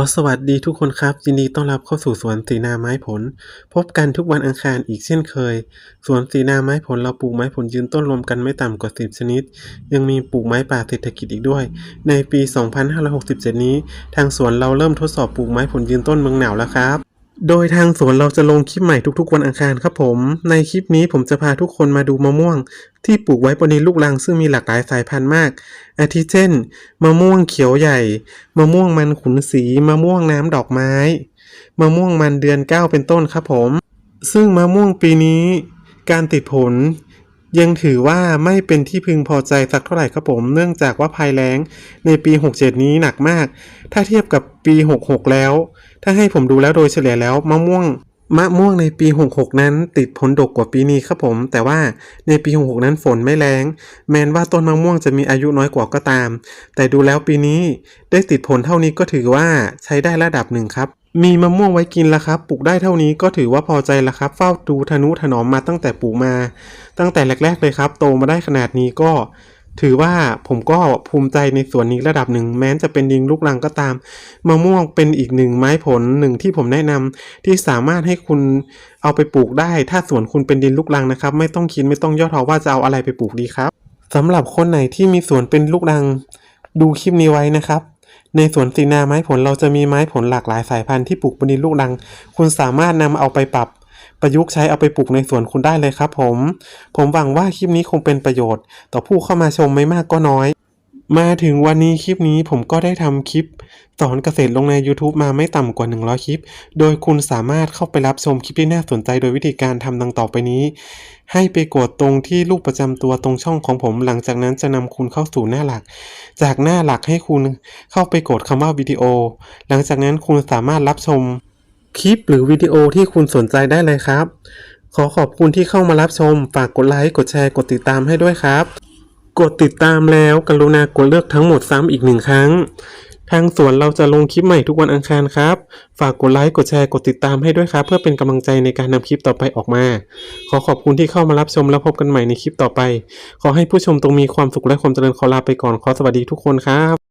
ขอสวัสดีทุกคนครับ ยินดีต้อนรับเข้าสู่สวนสีนาไม้ผล พบกันทุกวันอังคารอีกเช่นเคย สวนสีนาไม้ผลเราปลูกไม้ผลยืนต้นรวมกันไม่ต่ำกว่า 10 ชนิด ยังมีปลูกไม้ป่าเศรษฐกิจอีกด้วย ในปี 2567 นี้ ทางสวนเราเริ่มทดสอบปลูกไม้ผลยืนต้นเมืองหนาวแล้วครับ โดยทางสวนเราจะลงคลิปใหม่ทุกๆวันอังคารครับผม ในคลิปนี้ผมจะพาทุกคนมาดูมะม่วง ที่ปลูกไว้บนดินลูกรังซึ่งมีหลากหลายสายพันธุ์มาก อาทิเช่น มะม่วงเขียวใหญ่ มะม่วงมันขุนสี มะม่วงน้ำดอกไม้ มะม่วงมันเดือนเก้าเป็นต้นครับผม ซึ่งมะม่วงปีนี้ การติดผล ยังถือว่าไม่เป็นที่พึงพอใจสักเท่าไหร่ครับผม เนื่องจากว่าภัยแล้งในปี 67 นี้หนักมาก ถ้าเทียบกับปี 66 แล้ว ถ้าให้ผมดูแล้วโดยเฉลี่ยแล้วมะม่วงมะม่วงในปี 66 นั้นติดผลดกกว่าปีนี้ครับผม แต่ว่าในปี 66 นั้นฝนไม่แรงแม้นว่าต้นมะม่วงจะมีอายุน้อยกว่าก็ตาม แต่ดูแล้วปีนี้ได้ติดผลเท่านี้ก็ถือว่าใช้ได้ระดับหนึ่งครับ มีมะม่วงไว้กินแล้วครับปลูกได้เท่านี้ก็ถือว่าพอใจแล้วครับ เฝ้าดูทนุถนอมมาตั้งแต่ปลูกมา ตั้งแต่แรก ๆ เลยครับ โตมาได้ขนาดนี้ก็ ถือว่าผมก็ภูมิใจในส่วนนี้ระดับหนึ่ง แม้จะเป็นดิงลูกรังก็ตาม มะม่วงเป็นอีกหนึ่งไม้ผลหนึ่งที่ผมแนะนำที่สามารถให้คุณเอาไปปลูกได้ ถ้าสวนคุณเป็นดินลูกรังนะครับ ไม่ต้องคิดไม่ต้องย่อท้อว่าจะเอาอะไรไปปลูกดีครับสำหรับคนไหนที่มีสวนเป็นลูกรัง ดูคลิปนี้ไว้นะครับในสวนสีนาไม้ผลเราจะมีไม้ผลหลากหลายสายพันธุ์ที่ปลูกบนดินลูกรัง คุณสามารถนำเอาไปปรับ ประยุกต์ใช้เอาไปปลูกในสวนคุณได้เลยครับผม ผมหวังว่าคลิปนี้คงเป็นประโยชน์ ต่อผู้เข้ามาชมไม่มากก็น้อย มาถึงวันนี้คลิปนี้ผมก็ได้ทำคลิปสอนเกษตรลงใน YouTube มาไม่ต่ำกว่า 100 คลิป โดยคุณสามารถเข้าไปรับชมคลิปที่น่าสนใจโดยวิธีการทำดังต่อไปนี้ ให้ไปกดตรงที่รูปประจำตัวตรงช่องของผม หลังจากนั้นจะนำคุณเข้าสู่หน้าหลัก จากหน้าหลักให้คุณเข้าไปกดคำว่าวิดีโอ หลังจากนั้นคุณสามารถรับชม คลิปหรือวิดีโอที่คุณสนใจได้เลยครับ ขอขอบคุณที่เข้ามารับชม ฝากกดไลค์ กดแชร์ กดติดตามให้ด้วยครับ กดติดตามแล้วกรุณากดเลือกทั้งหมดซ้ำอีกหนึ่งครั้ง ทางสวนเราจะลงคลิปใหม่ทุกวันอังคารครับ ฝากกดไลค์ กดแชร์ กดติดตามให้ด้วยครับ เพื่อเป็นกำลังใจในการนำคลิปต่อไปออกมา ขอขอบคุณที่เข้ามารับชมแล้วพบกันใหม่ในคลิปต่อไป ขอให้ผู้ชมตรงมีความสุขและความเจริญขอลาไปก่อน ขอสวัสดีทุกคนครับ